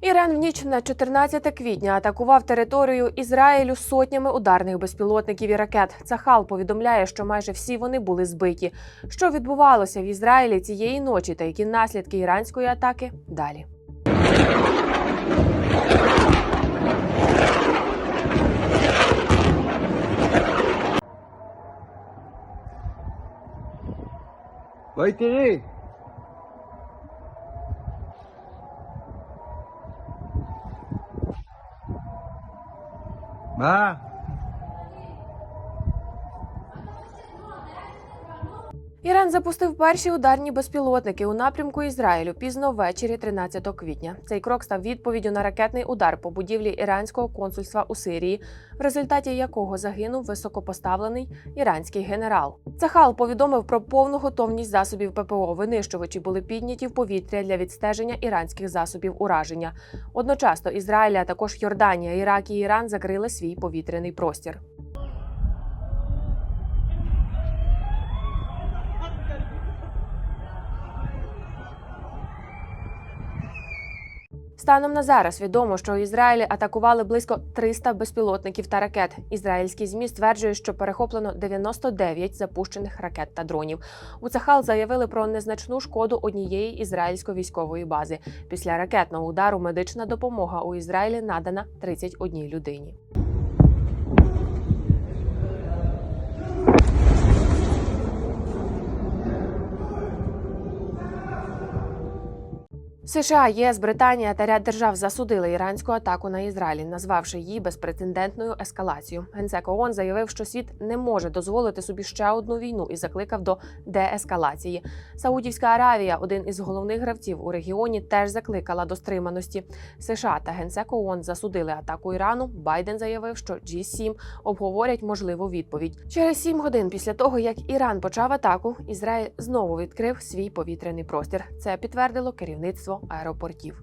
Іран в ніч на 14 квітня атакував територію Ізраїлю сотнями ударних безпілотників і ракет. Цахал повідомляє, що майже всі вони були збиті. Що відбувалося в Ізраїлі цієї ночі, та які наслідки іранської атаки далі. Вайтері! Ah, Іран запустив перші ударні безпілотники у напрямку Ізраїлю пізно ввечері 13 квітня. Цей крок став відповіддю на ракетний удар по будівлі іранського консульства у Сирії, в результаті якого загинув високопоставлений іранський генерал. Цахал повідомив про повну готовність засобів ППО. Винищувачі були підняті в повітря для відстеження іранських засобів ураження. Одночасно Ізраїль, а також Йорданія, Ірак і Іран закрили свій повітряний простір. Станом на зараз відомо, що у Ізраїлі атакували близько 300 безпілотників та ракет. Ізраїльські змі стверджують, що перехоплено 99 запущених ракет та дронів. У Цахал заявили про незначну шкоду однієї ізраїльської військової бази. Після ракетного удару медична допомога у Ізраїлі надана 31 людині. США, ЄС, Британія та ряд держав засудили іранську атаку на Ізраїль, назвавши її безпрецедентною ескалацією. Генсек ООН заявив, що світ не може дозволити собі ще одну війну і закликав до деескалації. Саудівська Аравія, один із головних гравців у регіоні, теж закликала до стриманості. США та генсек ООН засудили атаку Ірану. Байден заявив, що G7 обговорять можливу відповідь. Через сім годин після того, як Іран почав атаку, Ізраїль знову відкрив свій повітряний простір. Це підтвердило керівництво аеропортів.